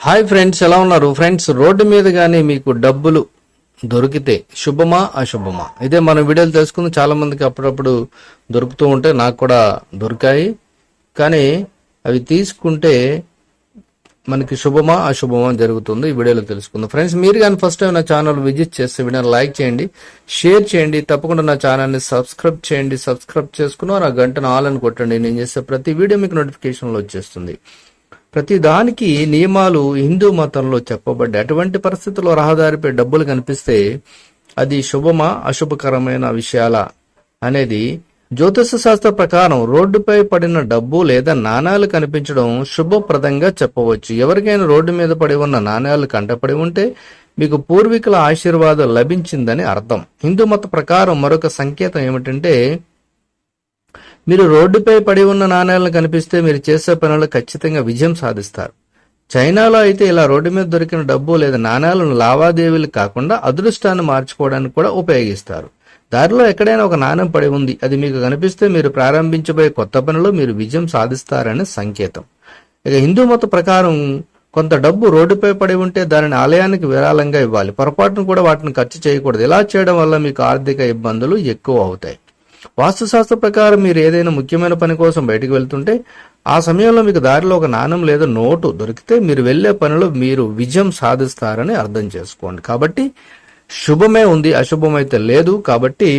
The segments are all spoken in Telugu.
హాయ్ ఫ్రెండ్స్ ఎలా ఉన్నారు? ఫ్రెండ్స్ రోడ్డు మీద కానీ మీకు డబ్బులు దొరికితే శుభమా అశుభమా? ఇదే మన వీడియోలు తెలుసుకుని చాలా మందికి అప్పుడప్పుడు దొరుకుతూ ఉంటే నాకు కూడా దొరికాయి. కానీ అవి తీసుకుంటే మనకి శుభమా అశుభమా జరుగుతుంది. ఈ వీడియోలో తెలుసుకుందాం. ఫ్రెండ్స్ మీరు కానీ ఫస్ట్ టైం నా ఛానల్ విజిట్ చేస్తే వీడియోని లైక్ చేయండి షేర్ చేయండి తప్పకుండా నా ఛానల్ని సబ్స్క్రైబ్ చేయండి సబ్స్క్రైబ్ చేసుకుని ఆ గంటను ఆల్ అని కొట్టండి. నేను చేసే ప్రతి వీడియో మీకు నోటిఫికేషన్లో వచ్చేస్తుంది. ప్రతి దానికి నియమాలు హిందూ మతంలో చెప్పబడ్డాయి. అటువంటి పరిస్థితుల్లో రహదారిపై డబ్బులు కనిపిస్తే అది శుభమా అశుభకరమైన విషయాల అనేది జ్యోతిష శాస్త్ర ప్రకారం రోడ్డుపై పడిన డబ్బు లేదా నాణాలు కనిపించడం శుభప్రదంగా చెప్పవచ్చు. ఎవరికైనా రోడ్డు మీద పడి ఉన్న నాణాలు కంటపడి ఉంటే మీకు పూర్వీకుల ఆశీర్వాదం లభించిందని అర్థం. హిందూ మత ప్రకారం మరొక సంకేతం ఏమిటంటే మీరు రోడ్డుపై పడి ఉన్న నాణేలను కనిపిస్తే మీరు చేసే పనులు ఖచ్చితంగా విజయం సాధిస్తారు. చైనాలో అయితే ఇలా రోడ్డు మీద దొరికిన డబ్బు లేదా నాణేలను లావాదేవీలు కాకుండా అదృష్టాన్ని మార్చుకోవడానికి కూడా ఉపయోగిస్తారు. దారిలో ఎక్కడైనా ఒక నాణెం పడి ఉంది. అది మీకు కనిపిస్తే మీరు ప్రారంభించబోయే కొత్త పనిలో మీరు విజయం సాధిస్తారనే సంకేతం. ఇక హిందూ మత ప్రకారం కొంత డబ్బు రోడ్డుపై పడి ఉంటే దానిని ఆలయానికి విరాళంగా ఇవ్వాలి. పొరపాటును కూడా వాటిని ఖర్చు చేయకూడదు. ఇలా చేయడం వల్ల మీకు ఆర్థిక ఇబ్బందులు ఎక్కువ అవుతాయి. వాస్తుశాస్త్ర ప్రకారం మీరు ఏదైనా ముఖ్యమైన పని కోసం బయటికి వెళ్తుంటే ఆ సమయంలో మీకు దారిలో ఒక నాణం లేదా నోటు దొరికితే మీరు వెళ్ళే పనిలో మీరు విజయం సాధిస్తారని అర్థం చేసుకోండి. కాబట్టి శుభమే ఉంది అశుభమైతే లేదు కాబట్టి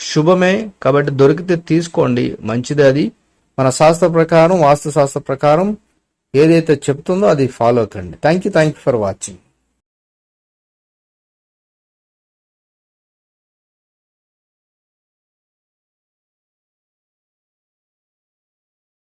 శుభమే కాబట్టి దొరికితే తీసుకోండి మంచిది అది. మన శాస్త్ర ప్రకారం వాస్తు శాస్త్ర ప్రకారం ఏదైతే చెప్తుందో అది ఫాలో కండి thank you thank you for watching